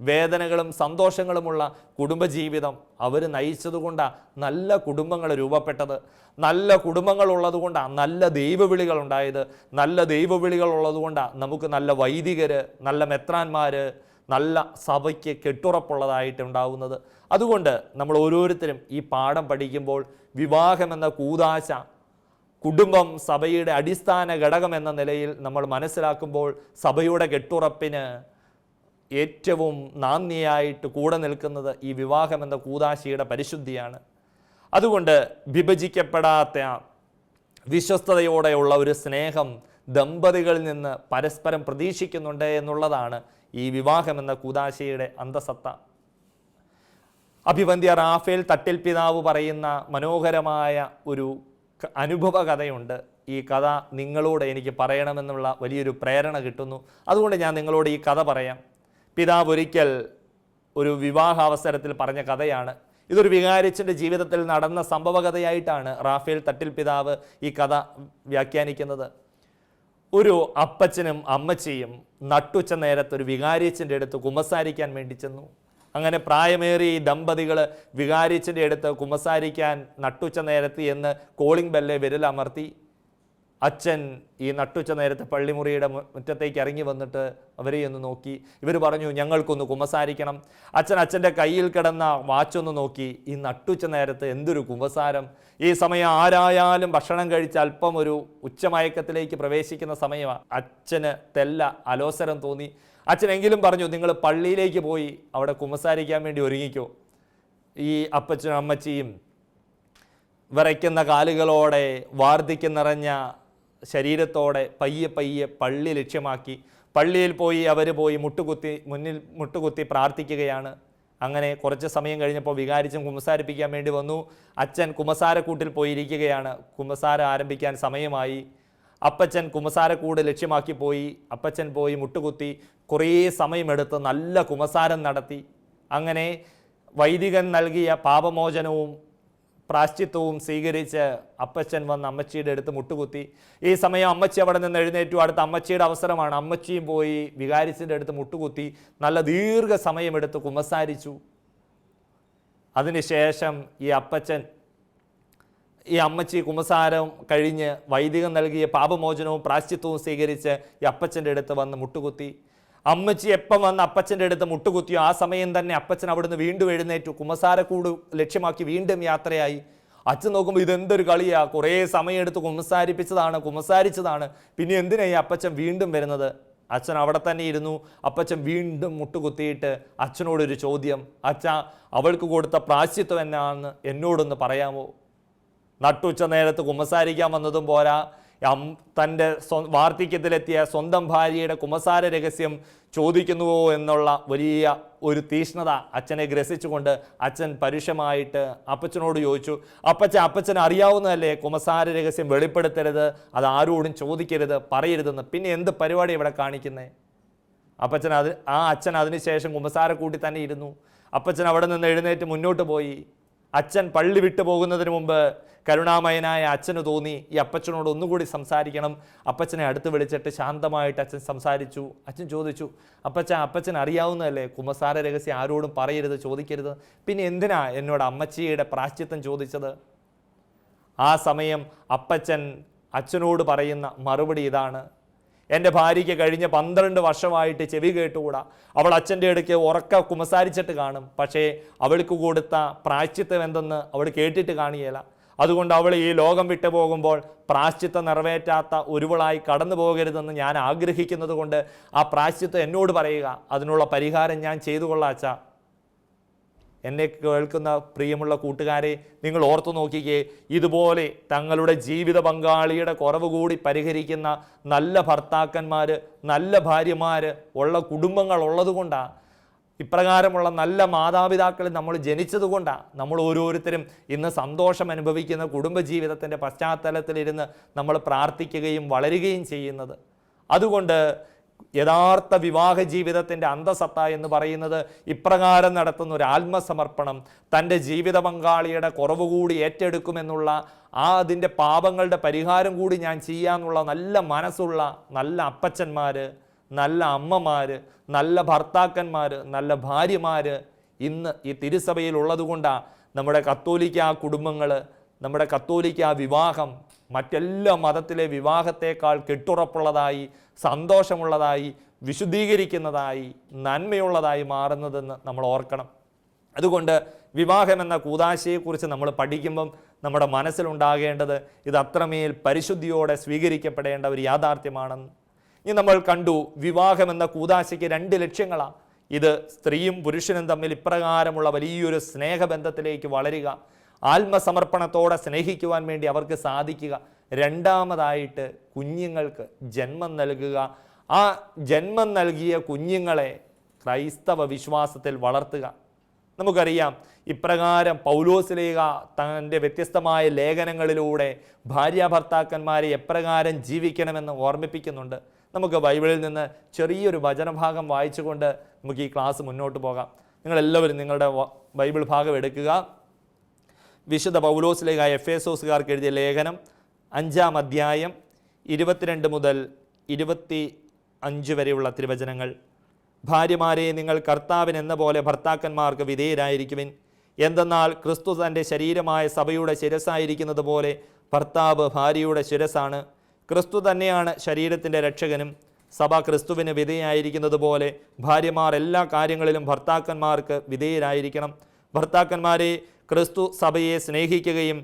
S1: വേദനകളും സന്തോഷങ്ങളുമുള്ള കുടുംബജീവിതം അവർ നയിച്ചതുകൊണ്ടാണ് നല്ല കുടുംബങ്ങൾ രൂപപ്പെട്ടത്. നല്ല കുടുംബങ്ങൾ ഉള്ളതുകൊണ്ടാണ് നല്ല ദൈവവിളികൾ ഉണ്ടായത്. നല്ല ദൈവവിളികൾ ഉള്ളതുകൊണ്ടാണ് നമുക്ക് നല്ല വൈദികർ നല്ല മെത്രാന്മാർ നല്ല സഭയ്ക്ക് കെട്ടുറപ്പുള്ളതായിട്ട് ഉണ്ടാവുന്നത്. അതുകൊണ്ട് നമ്മൾ ഓരോരുത്തരും ഈ പാഠം പഠിക്കുമ്പോൾ വിവാഹമെന്ന കൂതാശ കുടുംബം സഭയുടെ അടിസ്ഥാന ഘടകം എന്ന നിലയിൽ നമ്മൾ മനസ്സിലാക്കുമ്പോൾ സഭയുടെ കെട്ടുറപ്പിന് ഏറ്റവും നാന്ദിയായിട്ട് കൂടെ നിൽക്കുന്നത് ഈ വിവാഹം എന്ന കൂതാശിയുടെ പരിശുദ്ധിയാണ്. അതുകൊണ്ട് വിഭജിക്കപ്പെടാത്ത വിശ്വസ്തയോടെയുള്ള ഒരു സ്നേഹം ദമ്പതികളിൽ നിന്ന് പരസ്പരം പ്രതീക്ഷിക്കുന്നുണ്ട് എന്നുള്ളതാണ് ഈ വിവാഹം എന്ന കൂതാശിയുടെ അന്തസത്ത. അഭിവന്ധ്യ റാഫേൽ തട്ടിൽ പിതാവ് പറയുന്ന മനോഹരമായ ഒരു അനുഭവ കഥയുണ്ട് ഈ കഥ നിങ്ങളോട് എനിക്ക് പറയണമെന്നുള്ള വലിയൊരു പ്രേരണ കിട്ടുന്നു. അതുകൊണ്ട് ഞാൻ നിങ്ങളോട് ഈ കഥ പറയാം. പിതാവ് ഒരിക്കൽ ഒരു വിവാഹാവസരത്തിൽ പറഞ്ഞ കഥയാണ്. ഇതൊരു വികാരിച്ചന്റെ ജീവിതത്തിൽ നടന്ന സംഭവകഥയായിട്ടാണ് റാഫേൽ തട്ടിൽ പിതാവ് ഈ കഥ വ്യാഖ്യാനിക്കുന്നത്. ഒരു അപ്പച്ചനും അമ്മച്ചിയും നട്ടുച്ച നേരത്ത് ഒരു വികാരിച്ചന്റെ അടുത്ത് കുമ്പസാരിക്കാൻ വേണ്ടി ചെന്നു. അങ്ങനെ പ്രായമേറിയ ഈ ദമ്പതികൾ വികാരിച്ചിന്റെ അടുത്ത് കുമ്പസാരിക്കാൻ നട്ടുച്ച നേരത്ത് എന്ന് കോളിംഗ് ബെല്ലെ വിരലമർത്തി അച്ഛൻ ഈ നട്ടുച്ച നേരത്തെ പള്ളിമുറിയുടെ മുറ്റത്തേക്ക് ഇറങ്ങി വന്നിട്ട് അവരെ ഒന്ന് നോക്കി. ഇവർ പറഞ്ഞു ഞങ്ങൾക്കൊന്ന് കുമ്പസാരിക്കണം. അച്ഛൻ അച്ഛന്റെ കയ്യിൽ കിടന്ന വാച്ചൊന്ന് നോക്കി. ഈ നട്ടുച്ച നേരത്ത് എന്തൊരു കുമ്പസാരം. ഈ സമയം ആരായാലും ഭക്ഷണം കഴിച്ച് അല്പം ഒരു ഉച്ചമയക്കത്തിലേക്ക് പ്രവേശിക്കുന്ന സമയമാണ് അച്ഛന് തെല്ല അലോസരം തോന്നി. അച്ഛനെങ്കിലും പറഞ്ഞു നിങ്ങൾ പള്ളിയിലേക്ക് പോയി അവിടെ കുമ്പസാരിക്കാൻ വേണ്ടി ഒരുങ്ങിക്കോ. ഈ അപ്പച്ചനും അമ്മച്ചിയും വിറയ്ക്കുന്ന കാലുകളോടെ വാർദ്ധക്യം നിറഞ്ഞ ശരീരത്തോടെ പയ്യെ പയ്യെ പള്ളി ലക്ഷ്യമാക്കി. പള്ളിയിൽ പോയി അവർ പോയി മുട്ടുകുത്തി മുന്നിൽ മുട്ടുകുത്തി പ്രാർത്ഥിക്കുകയാണ്. അങ്ങനെ കുറച്ച് സമയം കഴിഞ്ഞപ്പോൾ വികാരിച്ചും കുമ്പസാരിപ്പിക്കാൻ വേണ്ടി വന്നു. അച്ഛൻ കുമ്പസാരക്കൂട്ടിൽ പോയിരിക്കുകയാണ്. കുമ്പസാരം ആരംഭിക്കാൻ സമയമായി. അപ്പച്ചൻ കുമസാരക്കൂട് ലക്ഷ്യമാക്കി പോയി. അപ്പച്ചൻ പോയി മുട്ടുകുത്തി. കുറേ സമയമെടുത്ത് നല്ല കുമസാരം നടത്തി. അങ്ങനെ വൈദികൻ നൽകിയ പാപമോചനവും പ്രാശ്ചിത്വവും സ്വീകരിച്ച് അപ്പച്ചൻ വന്ന് അമ്മച്ചിയുടെ അടുത്ത് മുട്ടുകുത്തി. ഈ സമയം അമ്മച്ചി അവിടെ നിന്ന് എഴുന്നേറ്റു. അടുത്ത അമ്മച്ചിയുടെ അവസരമാണ്. അമ്മച്ചിയും പോയി വികാരിച്ചിന്റെ അടുത്ത് മുട്ടുകുത്തി. നല്ല ദീർഘ സമയമെടുത്ത് കുമസാരിച്ചു. അതിനുശേഷം ഈ അപ്പച്ചൻ ഈ അമ്മച്ചി കുമ്പസാരം കഴിഞ്ഞ് വൈദികം നൽകിയ പാപമോചനവും പ്രാശ്ചിത്വവും സ്വീകരിച്ച് ഈ അപ്പച്ചന്റെ അടുത്ത് വന്ന് മുട്ടുകുത്തി. അമ്മച്ചി എപ്പം വന്ന് അപ്പച്ചന്റെ അടുത്ത് മുട്ടുകുത്തിയോ ആ സമയം തന്നെ അപ്പച്ചൻ അവിടുന്ന് വീണ്ടും എഴുന്നേറ്റു. കുമ്പസാരക്കൂട് ലക്ഷ്യമാക്കി വീണ്ടും യാത്രയായി. അച്ഛൻ നോക്കുമ്പോൾ ഇതെന്തൊരു കളിയാ. കുറേ സമയമെടുത്ത് കുമ്പസാരിപ്പിച്ചതാണ് കുമ്പസാരിച്ചതാണ്. പിന്നെ എന്തിനാ ഈ അപ്പച്ചൻ വീണ്ടും വരുന്നത്? അച്ഛൻ അവിടെ തന്നെ ഇരുന്നു. അപ്പച്ചൻ വീണ്ടും മുട്ടുകുത്തിയിട്ട് അച്ഛനോടൊരു ചോദ്യം അച്ഛ അവൾക്ക് കൊടുത്ത പ്രാശ്ചിത്വം എന്നാണെന്ന് എന്നോടൊന്ന് പറയാമോ? നട്ടുച്ച നേരത്ത് കുമ്പസാരിക്കാൻ വന്നതും പോരാ. തന്റെ വാർദ്ധക്യത്തിലെത്തിയ സ്വന്തം ഭാര്യയുടെ കുമസാര രഹസ്യം ചോദിക്കുന്നുവോ എന്നുള്ള വലിയ ഒരു തീഷ്ണത അച്ഛനെ ഗ്രസിച്ചുകൊണ്ട് അച്ഛൻ പരുഷമായിട്ട് അപ്പച്ചനോട് ചോദിച്ചു അപ്പച്ചൻ അപ്പച്ചൻ അറിയാവുന്നതല്ലേ കുമസാര രഹസ്യം വെളിപ്പെടുത്തരുത്? അത് ആരോടും ചോദിക്കരുത് പറയരുതെന്ന്. പിന്നെ എന്ത് പരിപാടി ഇവിടെ കാണിക്കുന്നേ? അപ്പച്ചൻ അത് ആ അച്ഛൻ അതിനുശേഷം കുമ്പസാരക്കൂട്ടി തന്നെ ഇരുന്നു. അപ്പച്ചൻ അവിടെ നിന്ന് എഴുന്നേറ്റ് മുന്നോട്ട് പോയി. അച്ഛൻ പള്ളി വിട്ടു പോകുന്നതിന് മുമ്പ് കരുണാമയനായ അച്ഛന് തോന്നി ഈ അപ്പച്ചനോട് ഒന്നുകൂടി സംസാരിക്കണം. അപ്പച്ചനെ അടുത്ത് വിളിച്ചിട്ട് ശാന്തമായിട്ട് അച്ഛൻ സംസാരിച്ചു. അച്ഛൻ ചോദിച്ചു അപ്പച്ച അപ്പച്ചൻ അറിയാവുന്നതല്ലേ? കുമ്പസാര രഹസ്യം ആരോടും പറയരുത് ചോദിക്കരുത്. പിന്നെ എന്തിനാ എന്നോട് അമ്മച്ചിയുടെ പ്രാശ്ചിത്വം ചോദിച്ചത്? ആ സമയം അപ്പച്ചൻ അച്ഛനോട് പറയുന്ന മറുപടി ഇതാണ്. എന്റെ ഭാര്യയ്ക്ക് കഴിഞ്ഞ പന്ത്രണ്ട് വർഷമായിട്ട് ചെവി കേട്ടുകൂടാ. അവൾ അച്ഛന്റെ അടുക്ക് ഉറക്ക കുമസാരിച്ചിട്ട് കാണും. പക്ഷേ അവൾക്ക് കൊടുത്ത പ്രാശ്ചിത്തം എന്തെന്ന് അവൾ കേട്ടിട്ട് കാണിയേല. അതുകൊണ്ട് അവൾ ഈ ലോകം വിട്ടു പോകുമ്പോൾ പ്രാശ്ചിത്തം നിറവേറ്റാത്ത ഒരുവളായി കടന്നു പോകരുതെന്ന് ഞാൻ ആഗ്രഹിക്കുന്നത് കൊണ്ട് ആ പ്രാശ്ചിത്തം എന്നോട് പറയുക. അതിനുള്ള പരിഹാരം ഞാൻ ചെയ്തു കൊള്ളാം അച്ഛാ. എന്നെ കേൾക്കുന്ന പ്രിയമുള്ള കൂട്ടുകാരെ നിങ്ങൾ ഓർത്തു നോക്കിക്കേ ഇതുപോലെ തങ്ങളുടെ ജീവിത പങ്കാളിയുടെ കുറവ് കൂടി പരിഹരിക്കുന്ന നല്ല ഭർത്താക്കന്മാർ നല്ല ഭാര്യമാർ ഉള്ള കുടുംബങ്ങൾ ഉള്ളതുകൊണ്ടാണ് ഇപ്രകാരമുള്ള നല്ല മാതാപിതാക്കൾ നമ്മൾ ജനിച്ചതുകൊണ്ടാണ് നമ്മൾ ഓരോരുത്തരും ഇന്ന് സന്തോഷം അനുഭവിക്കുന്ന കുടുംബജീവിതത്തിന്റെ പശ്ചാത്തലത്തിലിരുന്ന് നമ്മൾ പ്രാർത്ഥിക്കുകയും വളരുകയും ചെയ്യുന്നത്. അതുകൊണ്ട് യഥാർത്ഥ വിവാഹ ജീവിതത്തിന്റെ അന്തസത്ത എന്ന് പറയുന്നത് ഇപ്രകാരം നടത്തുന്ന ഒരു ആത്മസമർപ്പണം തന്റെ ജീവിത പങ്കാളിയുടെ കുറവ് കൂടി ഏറ്റെടുക്കുമെന്നുള്ള ആ അതിന്റെ പാപങ്ങളുടെ പരിഹാരം കൂടി ഞാൻ ചെയ്യാമെന്നുള്ള നല്ല മനസ്സുള്ള നല്ല അപ്പച്ചന്മാർ നല്ല അമ്മമാർ നല്ല ഭർത്താക്കന്മാർ നല്ല ഭാര്യമാർ ഇന്ന് ഈ തിരുസഭയിൽ ഉള്ളതുകൊണ്ടാണ് നമ്മുടെ കത്തോലിക്ക കുടുംബങ്ങൾ നമ്മുടെ കത്തോലിക്ക വിവാഹം മറ്റെല്ലാ മതത്തിലെ വിവാഹത്തേക്കാൾ കെട്ടുറപ്പുള്ളതായി സന്തോഷമുള്ളതായി വിശുദ്ധീകരിക്കുന്നതായി നന്മയുള്ളതായി മാറുന്നതെന്ന് നമ്മൾ ഓർക്കണം. അതുകൊണ്ട് വിവാഹം എന്ന കൂതാശയെക്കുറിച്ച് നമ്മൾ പഠിക്കുമ്പം നമ്മുടെ മനസ്സിലുണ്ടാകേണ്ടത് ഇത് അത്രമേൽ പരിശുദ്ധിയോടെ സ്വീകരിക്കപ്പെടേണ്ട ഒരു യാഥാർത്ഥ്യമാണെന്ന്. ഇനി നമ്മൾ കണ്ടു വിവാഹം എന്ന കൂതാശയ്ക്ക് രണ്ട് ലക്ഷ്യങ്ങളാണ് ഇത് സ്ത്രീയും പുരുഷനും തമ്മിൽ ഇപ്രകാരമുള്ള വലിയൊരു സ്നേഹബന്ധത്തിലേക്ക് വളരുക. ആത്മസമർപ്പണത്തോടെ സ്നേഹിക്കുവാൻ വേണ്ടി അവർക്ക് സാധിക്കുക. രണ്ടാമതായിട്ട് കുഞ്ഞുങ്ങൾക്ക് ജന്മം നൽകുക. ആ ജന്മം നൽകിയ കുഞ്ഞുങ്ങളെ ക്രൈസ്തവ വിശ്വാസത്തിൽ വളർത്തുക. നമുക്കറിയാം ഇപ്രകാരം പൗലോസിലേക തന്റെ വ്യത്യസ്തമായ ലേഖനങ്ങളിലൂടെ ഭാര്യ ഭർത്താക്കന്മാരെ എപ്രകാരം ജീവിക്കണമെന്ന് ഓർമ്മിപ്പിക്കുന്നുണ്ട്. നമുക്ക് ബൈബിളിൽ നിന്ന് ചെറിയൊരു വചനഭാഗം വായിച്ചുകൊണ്ട് നമുക്ക് ഈ ക്ലാസ് മുന്നോട്ട് പോകാം. നിങ്ങളെല്ലാവരും നിങ്ങളുടെ ബൈബിൾ ഭാഗം എടുക്കുക. വിശുദ്ധ പൗലോസിലേക എഫ് എസോസുകാർക്ക് എഴുതിയ ലേഖനം അഞ്ചാം അധ്യായം ഇരുപത്തിരണ്ട് മുതൽ ഇരുപത്തി അഞ്ച് വരെയുള്ള തിരുവചനങ്ങൾ. ഭാര്യമാരെ നിങ്ങൾ കർത്താവിന് എന്ന പോലെ ഭർത്താക്കന്മാർക്ക് വിധേയരായിരിക്കുവിൻ. എന്തെന്നാൽ ക്രിസ്തു തന്റെ ശരീരമായ സഭയുടെ ശിരസായിരിക്കുന്നത് പോലെ ഭർത്താവ് ഭാര്യയുടെ ശിരസാണ് ക്രിസ്തു തന്നെയാണ് ശരീരത്തിന്റെ രക്ഷകനും. സഭ ക്രിസ്തുവിന് വിധേയായിരിക്കുന്നത് പോലെ ഭാര്യമാർ എല്ലാ കാര്യങ്ങളിലും ഭർത്താക്കന്മാർക്ക് വിധേയരായിരിക്കണം. ഭർത്താക്കന്മാരെ ക്രിസ്തു സഭയെ സ്നേഹിക്കുകയും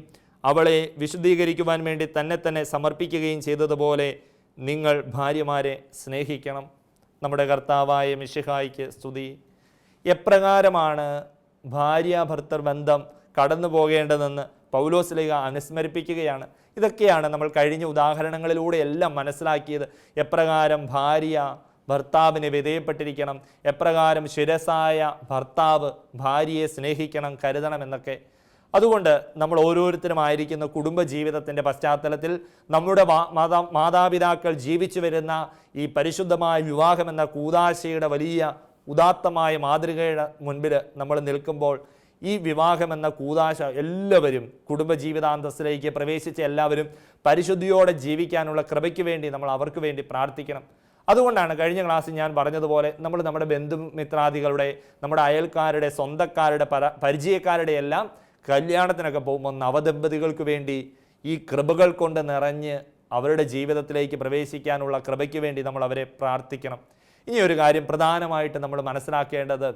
S1: അവളെ വിശുദ്ധീകരിക്കുവാൻ വേണ്ടി തന്നെ തന്നെ സമർപ്പിക്കുകയും ചെയ്തതുപോലെ നിങ്ങൾ ഭാര്യമാരെ സ്നേഹിക്കണം. നമ്മുടെ കർത്താവായ മിഷിഹായിക്ക് സ്തുതി. എപ്രകാരമാണ് ഭാര്യ ഭർത്തർ ബന്ധം കടന്നു പോകേണ്ടതെന്ന് പൗലോസ്ലിക അനുസ്മരിപ്പിക്കുകയാണ്. ഇതൊക്കെയാണ് നമ്മൾ കഴിഞ്ഞ ഉദാഹരണങ്ങളിലൂടെ എല്ലാം മനസ്സിലാക്കിയത്. എപ്രകാരം ഭാര്യ ഭർത്താവിന് വിധേയപ്പെട്ടിരിക്കണം. എപ്രകാരം ശിരസായ ഭർത്താവ് ഭാര്യയെ സ്നേഹിക്കണം കരുതണം എന്നൊക്കെ. അതുകൊണ്ട് നമ്മൾ ഓരോരുത്തരും ആയിരിക്കുന്ന കുടുംബജീവിതത്തിന്റെ പശ്ചാത്തലത്തിൽ നമ്മുടെ മാതാ മാതാപിതാക്കൾ ജീവിച്ചു വരുന്ന ഈ പരിശുദ്ധമായ വിവാഹം എന്ന കൂതാശയുടെ വലിയ ഉദാത്തമായ മാതൃകയുടെ മുൻപിൽ നമ്മൾ നിൽക്കുമ്പോൾ ഈ വിവാഹം എന്ന കൂതാശ എല്ലാവരും കുടുംബജീവിതാന്തസ്സിലേക്ക് പ്രവേശിച്ച എല്ലാവരും പരിശുദ്ധിയോടെ ജീവിക്കാനുള്ള കൃപയ്ക്ക് വേണ്ടി നമ്മൾ അവർക്ക് വേണ്ടി പ്രാർത്ഥിക്കണം. അതുകൊണ്ടാണ് കഴിഞ്ഞ ക്ലാസ്സിൽ ഞാൻ പറഞ്ഞതുപോലെ നമ്മൾ നമ്മുടെ ബന്ധുമിത്രാദികളുടെ നമ്മുടെ അയൽക്കാരുടെ സ്വന്തക്കാരുടെ പര പരിചയക്കാരുടെ എല്ലാം കല്യാണത്തിനൊക്കെ പോകുമ്പോൾ നവദമ്പതികൾക്ക് വേണ്ടി ഈ കൃപകൾ കൊണ്ട് നിറഞ്ഞ് അവരുടെ ജീവിതത്തിലേക്ക് പ്രവേശിക്കാനുള്ള കൃപയ്ക്ക് വേണ്ടി നമ്മൾ അവരെ പ്രാർത്ഥിക്കണം. ഇനി ഒരു കാര്യം പ്രധാനമായിട്ട് നമ്മൾ മനസ്സിലാക്കേണ്ടത്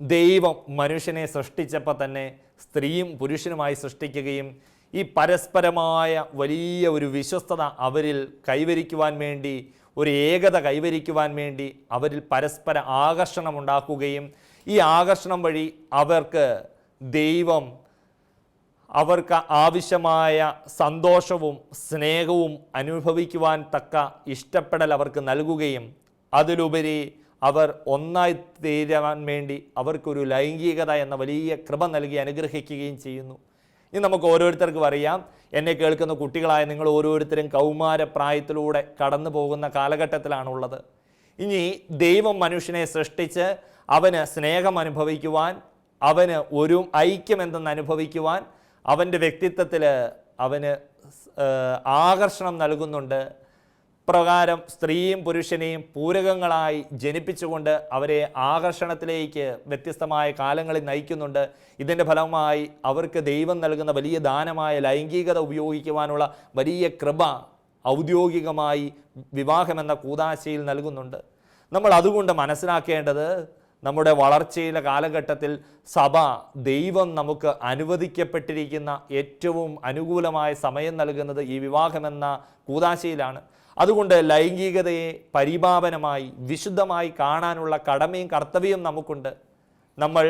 S1: ദൈവം മനുഷ്യനെ സൃഷ്ടിച്ചപ്പോൾ തന്നെ സ്ത്രീയും പുരുഷനുമായി സൃഷ്ടിക്കുകയും ഈ പരസ്പരമായ വലിയ ഒരു വിശ്വസ്തത അവരിൽ കൈവരിക്കുവാൻ വേണ്ടി ഒരു ഏകത കൈവരിക്കുവാൻ വേണ്ടി അവരിൽ പരസ്പര ആകർഷണം ഉണ്ടാക്കുകയും ഈ ആകർഷണം വഴി അവർക്ക് ദൈവം അവർക്ക് ആവശ്യമായ സന്തോഷവും സ്നേഹവും അനുഭവിക്കുവാൻ തക്ക ഇഷ്ടപ്പെടൽ അവർക്ക് നൽകുകയും അതിലുപരി അവർ ഒന്നായി തീരാൻ വേണ്ടി അവർക്കൊരു ലൈംഗികത എന്ന വലിയ കൃപ നൽകി അനുഗ്രഹിക്കുകയും ചെയ്യുന്നു. ഇനി നമുക്ക് ഓരോരുത്തർക്കും അറിയാം എന്നെ കേൾക്കുന്ന കുട്ടികളായ നിങ്ങൾ ഓരോരുത്തരും കൗമാര പ്രായത്തിലൂടെ കടന്നു പോകുന്ന കാലഘട്ടത്തിലാണുള്ളത്. ഇനി ദൈവം മനുഷ്യനെ സൃഷ്ടിച്ച് അവന് സ്നേഹം അനുഭവിക്കുവാൻ അവന് ഒരു ഐക്യം എന്തെന്ന് അനുഭവിക്കുവാൻ അവന്റെ വ്യക്തിത്വത്തിൽ അവന് ആകർഷണം നൽകുന്നുണ്ട്. പ്രകാരം സ്ത്രീയും പുരുഷനെയും പൂരകങ്ങളായി ജനിപ്പിച്ചുകൊണ്ട് അവരെ ആകർഷണത്തിലേക്ക് വ്യത്യസ്തമായ കാലങ്ങളിൽ നയിക്കുന്നുണ്ട്. ഇതിന്റെ ഫലമായി അവർക്ക് ദൈവം നൽകുന്ന വലിയ ദാനമായ ലൈംഗികത ഉപയോഗിക്കുവാനുള്ള വലിയ കൃപ ഔദ്യോഗികമായി വിവാഹമെന്ന കൂതാശയിൽ നൽകുന്നുണ്ട്. നമ്മൾ അതുകൊണ്ട് മനസ്സിലാക്കേണ്ടത് നമ്മുടെ വളർച്ചയിലെ കാലഘട്ടത്തിൽ സഭ ദൈവം നമുക്ക് അനുവദിക്കപ്പെട്ടിരിക്കുന്ന ഏറ്റവും അനുകൂലമായ സമയം നൽകുന്നത് ഈ വിവാഹമെന്ന കൂതാശയിലാണ്. അതുകൊണ്ട് ലൈംഗികതയെ പരിപാവനമായി വിശുദ്ധമായി കാണാനുള്ള കടമയും കർത്തവ്യവും നമുക്കുണ്ട്. നമ്മൾ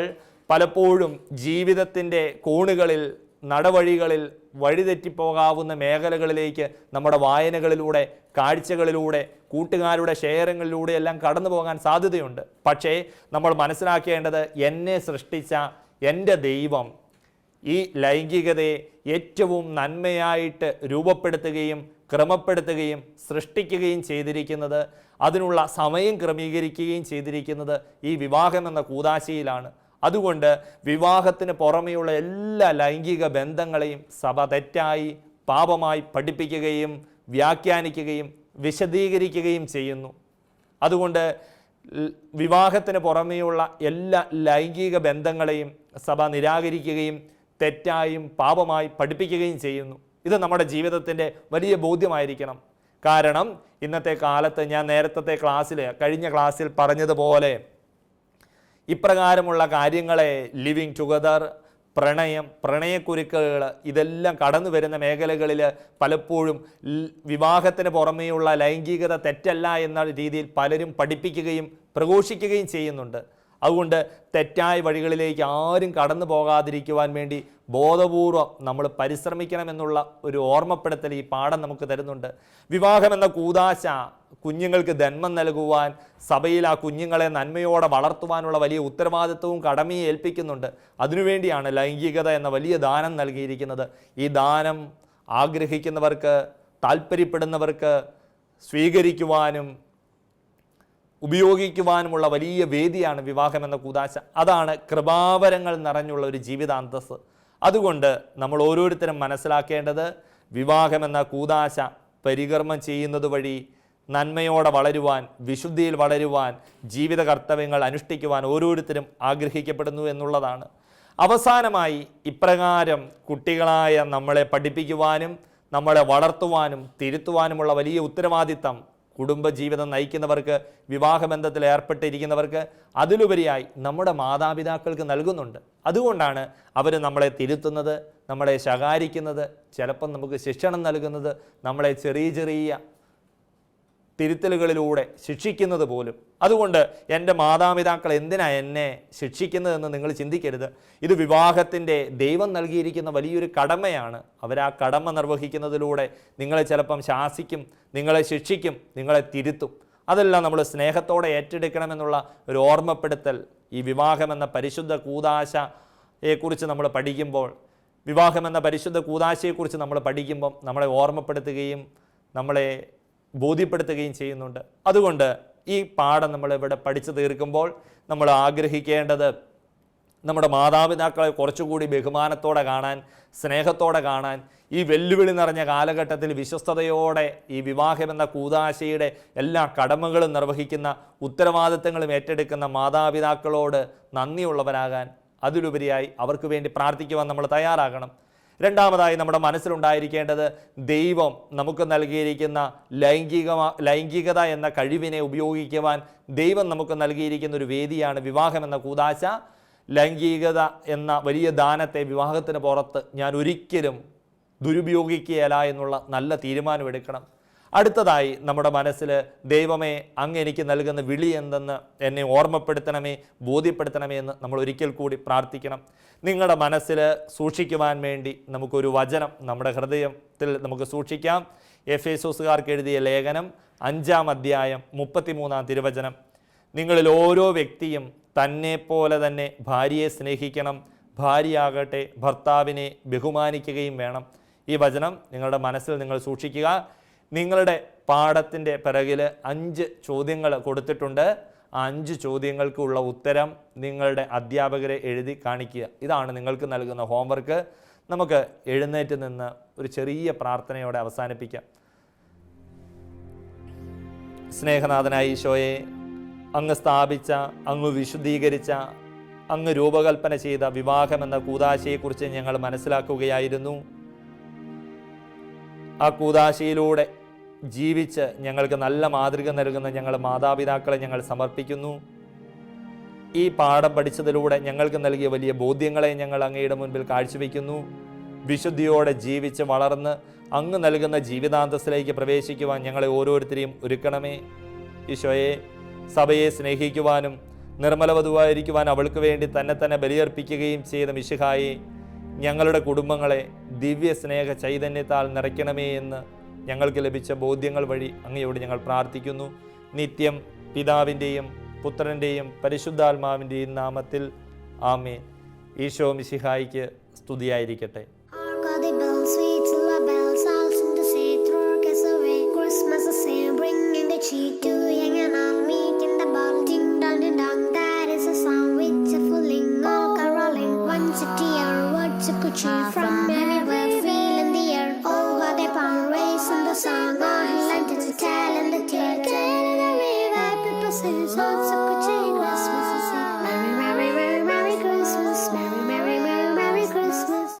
S1: പലപ്പോഴും ജീവിതത്തിന്റെ കോണുകളിൽ നടവഴികളിൽ വഴിതെറ്റിപ്പോകാവുന്ന മേഖലകളിലേക്ക് നമ്മുടെ വായനകളിലൂടെ കാഴ്ചകളിലൂടെ കൂട്ടുകാരുടെ ഷെയറിങ്ങളിലൂടെ എല്ലാം കടന്നു പോകാൻ സാധ്യതയുണ്ട്. പക്ഷേ നമ്മൾ മനസ്സിലാക്കേണ്ടത് എന്നെ സൃഷ്ടിച്ച എന്റെ ദൈവം ഈ ലൈംഗികതയെ ഏറ്റവും നന്മയായിട്ട് രൂപപ്പെടുത്തുകയും ക്രമപ്പെടുത്തുകയും സൃഷ്ടിക്കുകയും ചെയ്തിരിക്കുന്നത് അതിനുള്ള സമയം ക്രമീകരിക്കുകയും ചെയ്തിരിക്കുന്നത് ഈ വിവാഹം എന്ന കൂതാശയിലാണ്. അതുകൊണ്ട് വിവാഹത്തിന് പുറമെയുള്ള എല്ലാ ലൈംഗിക ബന്ധങ്ങളെയും സഭ തെറ്റായി പാപമായി പഠിപ്പിക്കുകയും വ്യാഖ്യാനിക്കുകയും വിശദീകരിക്കുകയും ചെയ്യുന്നു. അതുകൊണ്ട് വിവാഹത്തിന് പുറമെയുള്ള എല്ലാ ലൈംഗിക ബന്ധങ്ങളെയും സഭ നിരാകരിക്കുകയും തെറ്റായും പാപമായി പഠിപ്പിക്കുകയും ചെയ്യുന്നു. ഇത് നമ്മുടെ ജീവിതത്തിന്റെ വലിയ ബോധ്യമായിരിക്കണം. കാരണം ഇന്നത്തെ കാലത്ത് ഞാൻ നേരത്തെ ക്ലാസ്സിൽ കഴിഞ്ഞ ക്ലാസ്സിൽ പറഞ്ഞതുപോലെ ഇപ്രകാരമുള്ള കാര്യങ്ങളെ ലിവിങ് ടുഗദർ പ്രണയം പ്രണയക്കുരുക്കുകൾ ഇതെല്ലാം കടന്നു വരുന്ന മേഖലകളിൽ പലപ്പോഴും വിവാഹത്തിന് പുറമേയുള്ള ലൈംഗികത തെറ്റല്ല എന്ന രീതിയിൽ പലരും പഠിപ്പിക്കുകയും പ്രഘോഷിക്കുകയും ചെയ്യുന്നുണ്ട്. അതുകൊണ്ട് തെറ്റായ വഴികളിലേക്ക് ആരും കടന്നു പോകാതിരിക്കുവാൻ വേണ്ടി ബോധപൂർവം നമ്മൾ പരിശ്രമിക്കണമെന്നുള്ള ഒരു ഓർമ്മപ്പെടുത്തൽ ഈ പാഠം നമുക്ക് തരുന്നുണ്ട്. വിവാഹമെന്ന കൂതാശ കുഞ്ഞുങ്ങൾക്ക് ജന്മം നൽകുവാൻ സഭയിൽ ആ കുഞ്ഞുങ്ങളെ നന്മയോടെ വളർത്തുവാനുള്ള വലിയ ഉത്തരവാദിത്വവും കടമയും ഏൽപ്പിക്കുന്നുണ്ട്. അതിനുവേണ്ടിയാണ് ലൈംഗികത എന്ന വലിയ ദാനം നൽകിയിരിക്കുന്നത്. ഈ ദാനം ആഗ്രഹിക്കുന്നവർക്ക് താല്പര്യപ്പെടുന്നവർക്ക് സ്വീകരിക്കുവാനും ഉപയോഗിക്കുവാനുമുള്ള വലിയ വേദിയാണ് വിവാഹം എന്ന കൂതാശ. അതാണ് കൃപാവരങ്ങൾ നിറഞ്ഞുള്ള ഒരു ജീവിതാന്തസ് അതുകൊണ്ട് നമ്മൾ ഓരോരുത്തരും മനസ്സിലാക്കേണ്ടത് വിവാഹമെന്ന കൂതാശ പരികർമ്മം ചെയ്യുന്നത് വഴി നന്മയോടെ വളരുവാൻ വിശുദ്ധിയിൽ വളരുവാൻ ജീവിത കർത്തവ്യങ്ങൾ അനുഷ്ഠിക്കുവാൻ ഓരോരുത്തരും ആഗ്രഹിക്കപ്പെടുന്നു എന്നുള്ളതാണ്. അവസാനമായി ഇപ്രകാരം കുട്ടികളായ നമ്മളെ പഠിപ്പിക്കുവാനും നമ്മളെ വളർത്തുവാനും തിരുത്തുവാനുമുള്ള വലിയ ഉത്തരവാദിത്തം കുടുംബജീവിതം നയിക്കുന്നവർക്ക് വിവാഹബന്ധത്തിൽ ഏർപ്പെട്ടിരിക്കുന്നവർക്ക് അതിലുപരിയായി നമ്മുടെ മാതാപിതാക്കൾക്ക് നൽകുന്നുണ്ട്. അതുകൊണ്ടാണ് അവർ നമ്മളെ തിരുത്തുന്നത് നമ്മളെ ശകാരിക്കുന്നത് ചിലപ്പം നമുക്ക് ശിക്ഷണം നൽകുന്നത് നമ്മളെ ചെറിയ ചെറിയ തിരുത്തലുകളിലൂടെ ശിക്ഷിക്കുന്നത് പോലും. അതുകൊണ്ട് എന്റെ മാതാപിതാക്കൾ എന്തിനാ എന്നെ ശിക്ഷിക്കുന്നതെന്ന് നിങ്ങൾ ചിന്തിക്കരുത്. ഇത് വിവാഹത്തിന്റെ ദൈവം നൽകിയിരിക്കുന്ന വലിയൊരു കടമയാണ്. അവർ ആ കടമ നിർവഹിക്കുന്നതിലൂടെ നിങ്ങളെ ചിലപ്പം ശാസിക്കും നിങ്ങളെ ശിക്ഷിക്കും നിങ്ങളെ തിരുത്തും. അതെല്ലാം നമ്മൾ സ്നേഹത്തോടെ ഏറ്റെടുക്കണമെന്നുള്ള ഒരു ഓർമ്മപ്പെടുത്തൽ ഈ വിവാഹമെന്ന പരിശുദ്ധ കൂതാശയെക്കുറിച്ച് നമ്മൾ പഠിക്കുമ്പോൾ വിവാഹമെന്ന പരിശുദ്ധ കൂതാശയെക്കുറിച്ച് നമ്മൾ പഠിക്കുമ്പം നമ്മളെ ഓർമ്മപ്പെടുത്തുകയും നമ്മളെ ബോധ്യപ്പെടുത്തുകയും ചെയ്യുന്നുണ്ട്. അതുകൊണ്ട് ഈ പാഠം നമ്മൾ ഇവിടെ പഠിച്ചു തീർക്കുമ്പോൾ നമ്മൾ ആഗ്രഹിക്കേണ്ടത് നമ്മുടെ മാതാപിതാക്കളെ കുറച്ചുകൂടി ബഹുമാനത്തോടെ കാണാൻ സ്നേഹത്തോടെ കാണാൻ ഈ വെല്ലുവിളി നിറഞ്ഞ കാലഘട്ടത്തിൽ വിശ്വസ്തയോടെ ഈ വിവാഹമെന്ന കൂതാശയുടെ എല്ലാ കടമകളും നിർവഹിക്കുന്ന ഉത്തരവാദിത്തങ്ങളും ഏറ്റെടുക്കുന്ന മാതാപിതാക്കളോട് നന്ദിയുള്ളവരാകാൻ അതിലുപരിയായി അവർക്ക് വേണ്ടി പ്രാർത്ഥിക്കുവാൻ നമ്മൾ തയ്യാറാകണം. രണ്ടാമതായി നമ്മുടെ മനസ്സിലുണ്ടായിരിക്കേണ്ടത് ദൈവം നമുക്ക് നൽകിയിരിക്കുന്ന ലൈംഗിക ലൈംഗികത എന്ന കഴിവിനെ ഉപയോഗിക്കുവാൻ ദൈവം നമുക്ക് നൽകിയിരിക്കുന്ന ഒരു വേദിയാണ് വിവാഹം എന്ന കൂതാശ. ലൈംഗികത എന്ന വലിയ ദാനത്തെ വിവാഹത്തിന് പുറത്ത് ഞാൻ ഒരിക്കലും ദുരുപയോഗിക്കുകയല്ല എന്നുള്ള നല്ല തീരുമാനമെടുക്കണം അടുത്തതായി നമ്മുടെ മനസ്സിൽ ദൈവമേ അങ്ങ് എനിക്ക് നൽകുന്ന വിളി എന്തെന്ന് എന്നെ ഓർമ്മപ്പെടുത്തണമേ ബോധ്യപ്പെടുത്തണമേ എന്ന് നമ്മൾ ഒരിക്കൽ കൂടി പ്രാർത്ഥിക്കണം. നിങ്ങളുടെ മനസ്സിൽ സൂക്ഷിക്കുവാൻ വേണ്ടി നമുക്കൊരു വചനം നമ്മുടെ ഹൃദയത്തിൽ നമുക്ക് സൂക്ഷിക്കാം. എഫ് എസോസുകാർക്ക് എഴുതിയ ലേഖനം അഞ്ചാം അധ്യായം മുപ്പത്തിമൂന്നാം തിരുവചനം. നിങ്ങളിൽ ഓരോ വ്യക്തിയും തന്നെ പോലെ തന്നെ ഭാര്യയെ സ്നേഹിക്കണം ഭാര്യയാകട്ടെ ഭർത്താവിനെ ബഹുമാനിക്കുകയും വേണം. ഈ വചനം നിങ്ങളുടെ മനസ്സിൽ നിങ്ങൾ സൂക്ഷിക്കുക. നിങ്ങളുടെ പാഠത്തിന്റെ പിറകിൽ അഞ്ച് ചോദ്യങ്ങൾ കൊടുത്തിട്ടുണ്ട്. ആ അഞ്ച് ചോദ്യങ്ങൾക്കുള്ള ഉത്തരം നിങ്ങളുടെ അധ്യാപകരെ എഴുതി കാണിക്കുക. ഇതാണ് നിങ്ങൾക്ക് നൽകുന്ന ഹോംവർക്ക് നമുക്ക് എഴുന്നേറ്റ് നിന്ന് ഒരു ചെറിയ പ്രാർത്ഥനയോടെ അവസാനിപ്പിക്കാം. സ്നേഹനാഥനായ ഈശോയെ അങ്ങ് സ്ഥാപിച്ച അങ്ങ് വിശുദ്ധീകരിച്ച അങ്ങ് രൂപകൽപ്പന ചെയ്ത വിവാഹമെന്ന കൂതാശയെക്കുറിച്ച് ഞങ്ങൾ മനസ്സിലാക്കുകയായിരുന്നു. ആ കൂതാശയിലൂടെ ജീവിച്ച് ഞങ്ങൾക്ക് നല്ല മാതൃക നൽകുന്ന ഞങ്ങൾ മാതാപിതാക്കളെ ഞങ്ങൾ സമർപ്പിക്കുന്നു. ഈ പാഠം പഠിച്ചതിലൂടെ ഞങ്ങൾക്ക് നൽകിയ വലിയ ബോധ്യങ്ങളെ ഞങ്ങൾ അങ്ങയുടെ മുൻപിൽ കാഴ്ചവെക്കുന്നു. വിശുദ്ധിയോടെ ജീവിച്ച് വളർന്ന് അങ്ങ് നൽകുന്ന ജീവിതാന്തസ്സിലേക്ക് പ്രവേശിക്കുവാൻ ഞങ്ങളെ ഓരോരുത്തരെയും ഒരുക്കണമേ. ഈശോയെ സഭയെ സ്നേഹിക്കുവാനും നിർമ്മലവധുവായിരിക്കുവാൻ അവൾക്ക് വേണ്ടി തന്നെ തന്നെ ബലിയർപ്പിക്കുകയും ചെയ്ത മിശിഹായെ ഞങ്ങളുടെ കുടുംബങ്ങളെ ദിവ്യ സ്നേഹ ചൈതന്യത്താൽ നിറയ്ക്കണമേ എന്ന് ഞങ്ങൾക്ക് ലഭിച്ച ബോധ്യങ്ങൾ വഴി അങ്ങയോട് ഞങ്ങൾ പ്രാർത്ഥിക്കുന്നു. നിത്യം പിതാവിന്റെയും പുത്രന്റെയും പരിശുദ്ധാത്മാവിന്റെയും നാമത്തിൽ ആമേ ഈശോ മിശിഹായിക്ക് സ്തുതിയായിരിക്കട്ടെ.